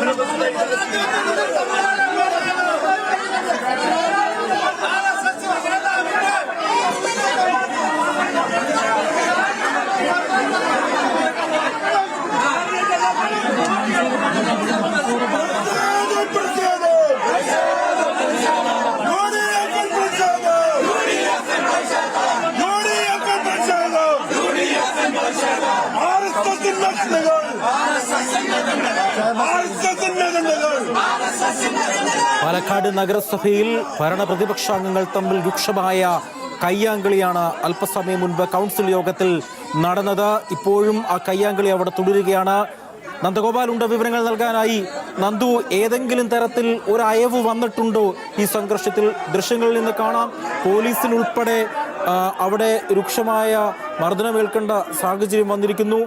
Arsa sen de Palakkad നഗരസഭയിൽ ഭരണ പ്രതിപക്ഷാംഗങ്ങൾ തമ്മിൽ രൂക്ഷമായ കയ്യാങ്കളിയാണ് അല്പസമയം മുൻപ് കൗൺസിൽ യോഗത്തിൽ നടന്നത്. ഇപ്പോഴും ആ കയ്യാങ്കളി അവിടെ തുടരുകയാണ്. നന്ദഗോപാൽ ഉണ്ട് വിവരങ്ങൾ നൽകാനായി. നന്ദു ഏതെങ്കിലും തരത്തിൽ ഒരു അയവ് വന്നിട്ടുണ്ടോ? ഈ സംഘർഷത്തിൽ ദൃശ്യങ്ങളിൽ നിന്ന് കാണാം. പോലീസിനുൾപ്പെടെ അവിടെ രൂക്ഷമായ മർദ്ദനമേൽക്കേണ്ട സാഹചര്യം വന്നിരിക്കുന്നു.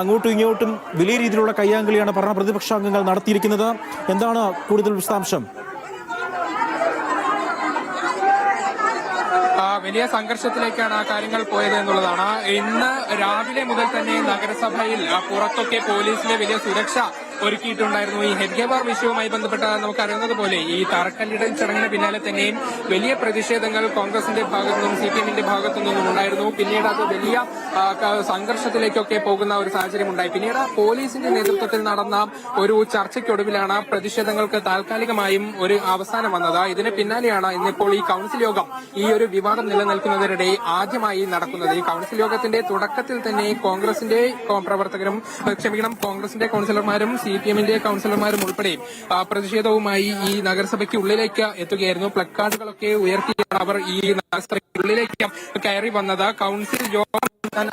അങ്ങോട്ടും ഇങ്ങോട്ടും വലിയ രീതിയിലുള്ള കയ്യാങ്കളിയാണ് ഭരണ പ്രതിപക്ഷ അംഗങ്ങൾ നടത്തിയിരിക്കുന്നത്. എന്താണ് കൂടുതൽ വിശദാംശം? വലിയ സംഘർഷത്തിലേക്കാണ് ആ കാര്യങ്ങൾ പോയത് എന്നുള്ളതാണ്. ഇന്ന് രാവിലെ മുതൽ തന്നെ നഗരസഭയിൽ പുറത്തൊക്കെ പോലീസിന്റെ വലിയ സുരക്ഷ ഒരുക്കിയിട്ടുണ്ടായിരുന്നു. ഈ ഹെഡ് ഗേബാർ വിഷയവുമായി ബന്ധപ്പെട്ട നമുക്കറിയുന്നത് പോലെ ഈ തറക്കല്ലിടൽ ചടങ്ങിന് പിന്നാലെ തന്നെയും വലിയ പ്രതിഷേധങ്ങൾ കോൺഗ്രസിന്റെ ഭാഗത്തു നിന്നും സി പി എമ്മിന്റെ ഭാഗത്തു നിന്നും ഉണ്ടായിരുന്നു. പിന്നീട് അത് വലിയ സംഘർഷത്തിലേക്കൊക്കെ പോകുന്ന ഒരു സാഹചര്യം ഉണ്ടായി. പിന്നീട് പോലീസിന്റെ നേതൃത്വത്തിൽ നടന്ന ഒരു ചർച്ചയ്ക്കൊടുവിലാണ് പ്രതിഷേധങ്ങൾക്ക് താൽക്കാലികമായും ഒരു അവസാനം വന്നത്. ഇതിന് പിന്നാലെയാണ് ഇന്നിപ്പോൾ ഈ കൌൺസിൽ യോഗം ഈ ഒരു വിവാദം നിലനിൽക്കുന്നതിനിടെ ആദ്യമായി നടക്കുന്നത്. ഈ കൌൺസിൽ യോഗത്തിന്റെ തുടക്കത്തിൽ തന്നെ കോൺഗ്രസിന്റെ പ്രവർത്തകരും ക്ഷമിക്കണം കോൺഗ്രസിന്റെ കൌൺസിലർമാരും സി പി എമ്മിന്റെ കൌൺസിലർമാരും ഉൾപ്പെടെ പ്രതിഷേധവുമായി ഈ നഗരസഭയ്ക്ക് ഉള്ളിലേക്ക് എത്തുകയായിരുന്നു. പ്ലക്കാർഡുകളൊക്കെ ഉയർത്തിയാണ് അവർ ഈ നഗരസഭയ്ക്കുള്ളിലേക്ക് കയറി വന്നത്. കൌൺസിൽ യോഗം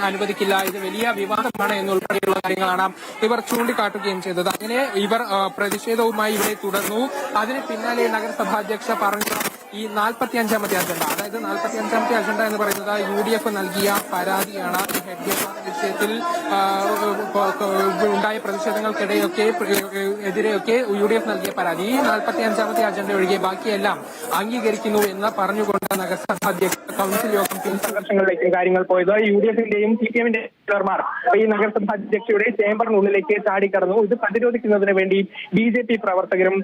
അനുവദിക്കില്ല. ഇത് വലിയ വിവാദമാണ് എന്നുൾപ്പെടെയുള്ള കാര്യങ്ങളാണ് ഇവർ ചൂണ്ടിക്കാട്ടുകയും ചെയ്തത്. അങ്ങനെ ഇവർ പ്രതിഷേധവുമായി ഇവിടെ തുടർന്നു. അതിന് പിന്നാലെ നഗരസഭാ അധ്യക്ഷ പറഞ്ഞു ഈ നാൽപ്പത്തി അഞ്ചാമത്തെ അജണ്ട അതായത് നാൽപ്പത്തി അഞ്ചാമത്തെ അജണ്ട എന്ന് പറയുന്നത് യു ഡി എഫ് നൽകിയ പരാതിയാണ് വിഷയത്തിൽ ഉണ്ടായ പ്രതിഷേധങ്ങൾക്കിടെയൊക്കെ എതിരെയൊക്കെ യു ഡി എഫ് നൽകിയ പരാതി. ഈ നാൽപ്പത്തി അഞ്ചാമത്തെ അജണ്ട ഒഴികെ ബാക്കിയെല്ലാം അംഗീകരിക്കുന്നു എന്ന് പറഞ്ഞുകൊണ്ട് നഗരസഭാ അധ്യക്ഷ കൗൺസിൽ യോഗം സംഘർഷങ്ങളിലേക്ക് കാര്യങ്ങൾ പോയത്. യു ഡി എഫിന്റെയും സി പി എമ്മിന്റെ ലീഡർമാർ ഈ നഗരസഭാ അധ്യക്ഷയുടെ ചേംബറിനുള്ളിലേക്ക് ചാടിക്കടന്നു. ഇത് പ്രതിരോധിക്കുന്നതിന് വേണ്ടി ബി ജെ പി പ്രവർത്തകരും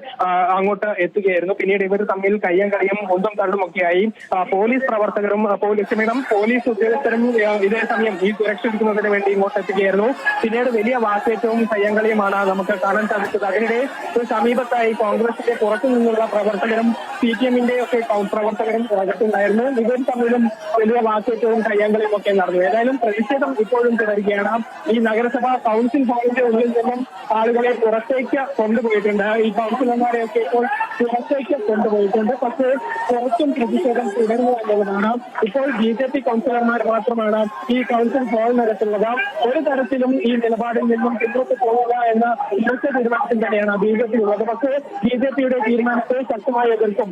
അങ്ങോട്ട് എത്തുകയായിരുന്നു. പിന്നീട് ഇവർ തമ്മിൽ കയ്യം കളിയും ഒന്നും തള്ളുമൊക്കെയായി. ഒക്കെയായി പോലീസ് പ്രവർത്തകരും പോലീസ് ക്ഷമിതം പോലീസ് ഉദ്യോഗസ്ഥരും ഇതേ സമയം ഈ സുരക്ഷ ഒരുക്കുന്നതിന് വേണ്ടി ഇങ്ങോട്ട് എത്തുകയായിരുന്നു. പിന്നീട് വലിയ വാക്കേറ്റവും കയ്യങ്കളിയുമാണ് നമുക്ക് കാണാൻ സാധിച്ചത്. അതിനിടെ ഒരു സമീപത്തായി കോൺഗ്രസിന്റെ പുറത്തു നിന്നുള്ള പ്രവർത്തകരും സി പി എമ്മിന്റെ ഒക്കെ പ്രവർത്തകരും അകത്തുണ്ടായിരുന്നു. ഇവർ തമ്മിലും വലിയ വാക്കേറ്റവും കയ്യാങ്കളിയും ഒക്കെ നടന്നു. ഏതായാലും പ്രതിഷേധം ഇപ്പോഴും തുടരുകയാണ് ഈ നഗരസഭ കൗൺസിൽ ഹാളിന്റെ ഉള്ളിൽ നിന്നും ആളുകളെ പുറത്തേക്ക് കൊണ്ടുപോയിട്ടുണ്ട്. ഈ കൗൺസിലർമാരെയൊക്കെ ഇപ്പോൾ പുറത്തേക്ക് കൊണ്ടുപോയിട്ടുണ്ട്. പക്ഷേ പുറത്തും പ്രതിഷേധം തുടരുന്നു എന്നുള്ളതാണ്. ഇപ്പോൾ ബി ജെ പി കൗൺസിലർമാർ മാത്രമാണ് ഈ കൗൺസിൽ ഹാളിനകത്തുള്ളത് ഒരു തരത്തിലും ഈ നിലപാടിൽ നിന്നും പിന്നോട്ട് പോവുക എന്ന ഇന്നത്തെ തീരുമാനത്തിൽ തന്നെയാണ് ബി ജെ പി ഉള്ളത്. പക്ഷേ ബി ജെ പിയുടെ തീരുമാനത്തെ ശക്തമായി എതിർക്കും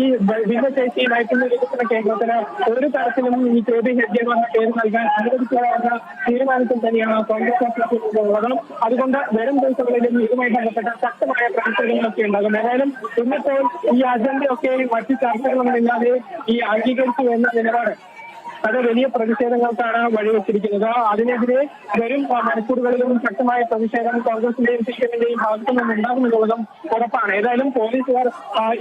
ഈ ഭിന്നശേഷി നൈപുണ്യ വികസന കേന്ദ്രത്തിന് ഒരു തരത്തിലും ഈ കെ ബി പേര് നൽകാൻ അനുവദിക്കുക എന്ന തീരുമാനത്തിൽ തന്നെയാണ് കോൺഗ്രസ് ഉള്ളത്. അതുകൊണ്ട് വരും ദിവസങ്ങളിലും ഇതുമായി ബന്ധപ്പെട്ട ശക്തമായ പ്രവർത്തനങ്ങളൊക്കെ ഉണ്ടാകും. ഏതായാലും ഇന്നിപ്പോൾ ഈ അജണ്ടയൊക്കെ മറ്റ് ചർച്ചകളൊന്നുമില്ലാതെ ഈ അംഗീകരിച്ചു എന്ന നിലപാട് അത് വലിയ പ്രതിഷേധങ്ങൾക്കാണ് വഴിവെച്ചിരിക്കുന്നത്. അതിനെതിരെ വരും മണിക്കൂറുകളിലും ശക്തമായ പ്രതിഷേധം കോൺഗ്രസിന്റെയും സി പി എമ്മിന്റെയും ഭാഗത്തു നിന്നും ഉണ്ടാകുമെന്നുള്ളതും ഉറപ്പാണ്. ഏതായാലും പോലീസുകാർ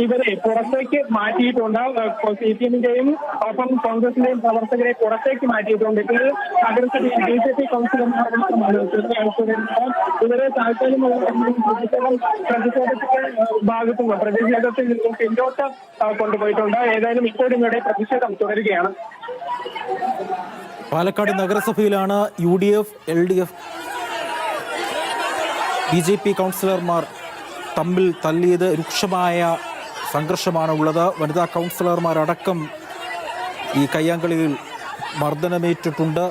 ഇവരെ പുറത്തേക്ക് മാറ്റിയിട്ടുണ്ട്. സി പി എമ്മിന്റെയും ഒപ്പം കോൺഗ്രസിന്റെയും പ്രവർത്തകരെ പുറത്തേക്ക് മാറ്റിയിട്ടുണ്ട്. ഇതിൽ നഗരസഭയിൽ ബി ജെ പി കൗൺസിലർമാർ ഇവരെ താൽക്കാലികമായി പ്രതിഷേധം പ്രതിഷേധത്തിന്റെ ആ, ഭാഗത്തു പ്രതിഷേധത്തിൽ നിന്നും പിന്നോട്ട് കൊണ്ടുപോയിട്ടുണ്ട്. ഏതായാലും ഇപ്പോഴും ഇവിടെ പ്രതിഷേധം തുടരുകയാണ്. Palakkad നഗരസഭയിലാണ് U D F L D F B J P കൗൺസിലർമാർ തമ്മിൽ തല്ലിയത് രൂക്ഷമായ സംഘർഷമാണ് ഉള്ളത് വനിതാ കൗൺസിലർമാരടക്കം ഈ കയ്യാങ്കളിയിൽ മർദ്ദനമേറ്റിട്ടുണ്ട്.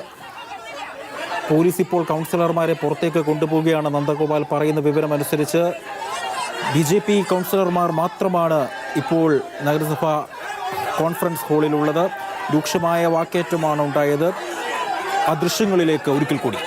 പോലീസ് ഇപ്പോൾ കൗൺസിലർമാരെ പുറത്തേക്ക് കൊണ്ടുപോവുകയാണ്. നന്ദഗോപാൽ പറയുന്ന വിവരം അനുസരിച്ച് ബി ജെ പി കൗൺസിലർമാർ മാത്രമാണ് ഇപ്പോൾ നഗരസഭ കോൺഫറൻസ് ഹാളിലുള്ളത്. രൂക്ഷമായ വാക്കേറ്റമാണ് ഉണ്ടായത്. ആ ദൃശ്യങ്ങളിലേക്ക് ഒരിക്കൽ കൂടി.